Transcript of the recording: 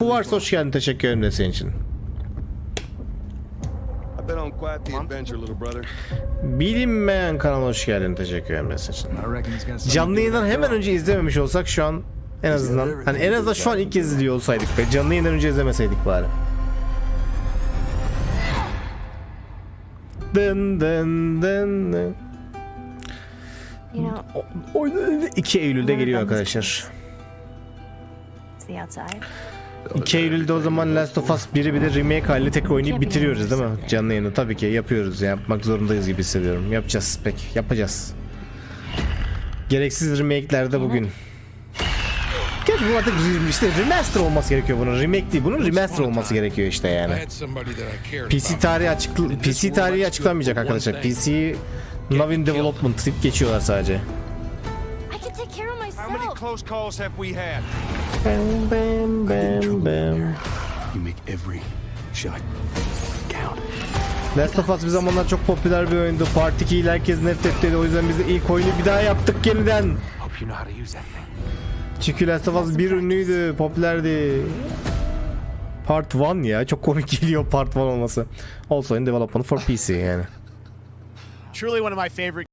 Bu varsa hoş geldin teşekkür ederim de senin için. Bilinmeyen kanala hoş geldin teşekkür ederim de senin için. Canlı yayından hemen önce izlememiş olsak şu an en azından hani en azından şu an ilk kez izliyor olsaydık be canlı yayından önce izlemeseydik bari. Dın dın dın dın. O- 2 Eylül'de geliyor arkadaşlar. İt's the outside. 2 Eylül'de o zaman Last of Us 1'i bir de remake haliyle tekrar oynayıp bitiriyoruz değil mi? Canlı yayını tabii ki yapıyoruz ya. Yapmak zorundayız gibi hissediyorum. Yapacağız pek. Yapacağız. Gereksiz remake'lerde bugün. Gerçi bu artık işte remaster olması gerekiyor bunun. Remake değil. Bunun remaster olması gerekiyor işte yani. PC tarihi açık PC tarihi açıklanmayacak arkadaşlar. PC Now in Development deyip geçiyorlar sadece. Close calls have we had? Bam bam bam. Every shot count. Last of Us bir zamanlar çok popüler bir oyundu. Part 2'yi herkes nefret etti. O yüzden biz de ilk oyunu bir daha yaptık yeniden. Çünkü Last of Us 1 ünlüydü, popülerdi. Part 1 ya çok komik geliyor Part 1 olması. Also in development for PC yani. Truly one of my favorite